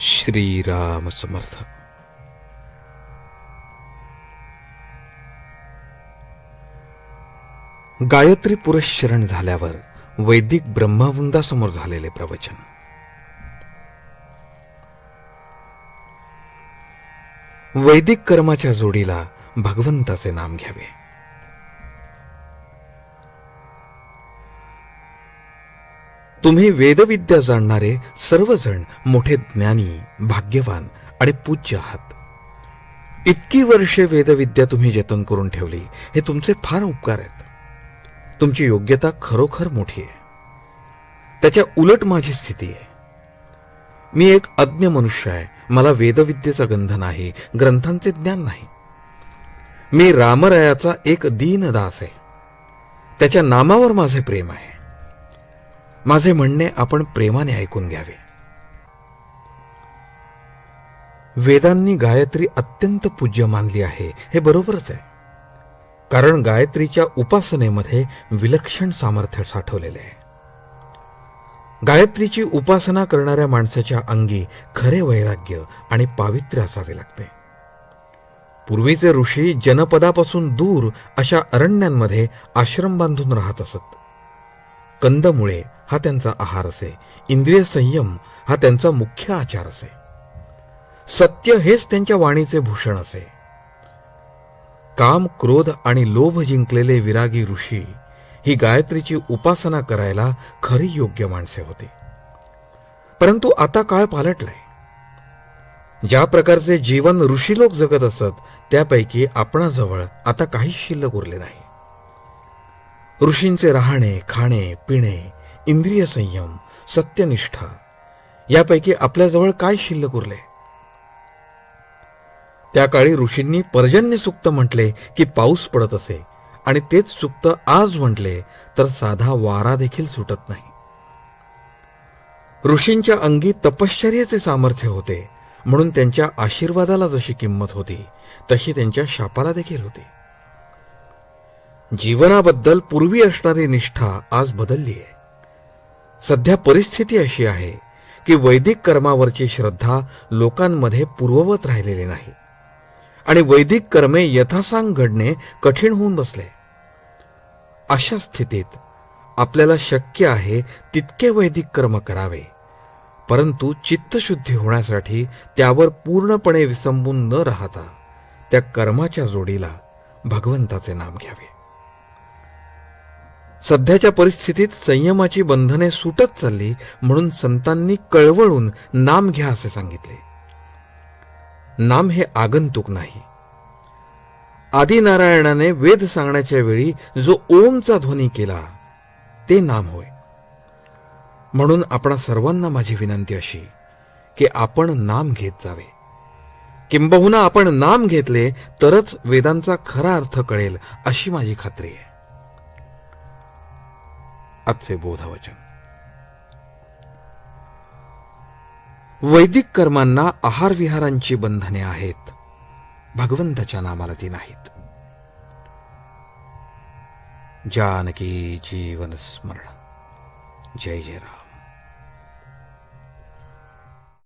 श्रीराम समर्थ. गायत्री पुरश्चरण झाल्यावर वैदिक ब्रह्मवृंदासमोर झालेले प्रवचन. वैदिक कर्माच्या जोडीला भगवंताचे नाम घ्यावे. तुम्ही वेदविद्या जाणणारे सर्वजण मोठे ज्ञानी भाग्यवान आणि पूज्य आहात. इतकी वर्षे वेदविद्या तुम्ही जतन करून ठेवली हे तुमचे फार उपकार आहेत. तुमची योग्यता खरोखर मोठी आहे. त्याच्या उलट माझी स्थिती आहे. मी एक अज्ञ मनुष्य आहे मला वेदविद्येचा गंध नाही ग्रंथांचे ज्ञान नाही. मी रामरायाचा एक दीन दास आहे. त्याच्या नामावर माझे प्रेम आहे. माझे म्हणणे आपण प्रेमाने ऐकून घ्यावे. वेदांनी गायत्री अत्यंत पूज्य मानली आहे हे बरोबरच आहे. कारण गायत्रीच्या उपासनेमध्ये विलक्षण सामर्थ्य साठवलेले आहे. गायत्रीची उपासना करणाऱ्या माणसाच्या अंगी खरे वैराग्य आणि पावित्र्य असावे लागते. पूर्वीचे ऋषी जनपदापासून दूर अशा अरण्यांमध्ये आश्रम बांधून राहत असत. कंदमुळे हा त्यांचा आहार असे. इंद्रिय संयम हा त्यांचा मुख्य आचार असे. सत्य हेच त्यांच्या वाणीचे भूषण असे. काम क्रोध आणि लोभ जिंकलेले विरागी ऋषी ही गायत्रीची उपासना करायला खरी योग्य माणसे होती. परंतु आता काळ पालटलाय. ज्या प्रकारचे जीवन ऋषी लोक जगत असत त्यापैकी आपणाजवळ आता काहीच शिल्लक उरले नाही. ऋषींचे राहणे खाणे पिणे इंद्रिय संयम सत्यनिष्ठा यापैकी आपल्याजवळ काय शिल्लक उरले? त्या काळी ऋषींनी पर्जन्य सुक्त म्हटले की पाऊस पडत असे आणि तेच सुक्त आज म्हटले तर साधा वारा देखील सुटत नाही. ऋषींच्या अंगी तपश्चर्याचे सामर्थ्य होते म्हणून त्यांच्या आशीर्वादाला जशी किंमत होती तशी त्यांच्या शापाला देखील होती. जीवनाबद्दल पूर्वी असणारी निष्ठा आज बदलली आहे. सध्या परिस्थिती अशी आहे की वैदिक कर्मावरची श्रद्धा लोकांमध्ये पूर्ववत राहिलेली नाही. आणि वैदिक कर्मे यथासांग घडणे कठीण होऊन बसले. अशा स्थितीत आपल्याला शक्य आहे तितके वैदिक कर्म करावे. परंतु चित्तशुद्धी होण्यासाठी त्यावर पूर्णपणे विसंबून न राहता त्या कर्माच्या जोडीला भगवंताचे नाम घ्यावे. सध्याच्या परिस्थितीत संयमाची बंधने सुटत चालली म्हणून संतांनी कळवळून नाम घ्या असे सांगितले. नाम हे आगंतुक नाही. आदिनारायणाने वेद सांगण्याच्या वेळी जो ओमचा ध्वनी केला ते नाम होय. म्हणून आपणा सर्वांना माझी विनंती अशी की आपण नाम घेत जावे. किंबहुना आपण नाम घेतले तरच वेदांचा खरा अर्थ कळेल अशी माझी खात्री आहे. आजचे बोधवचन. वैदिक कर्मांना आहार विहारांची बंधने आहेत. भगवंताच्या नामाला ती नाहीत. जानकी जीवन स्मरण. जय जय राम.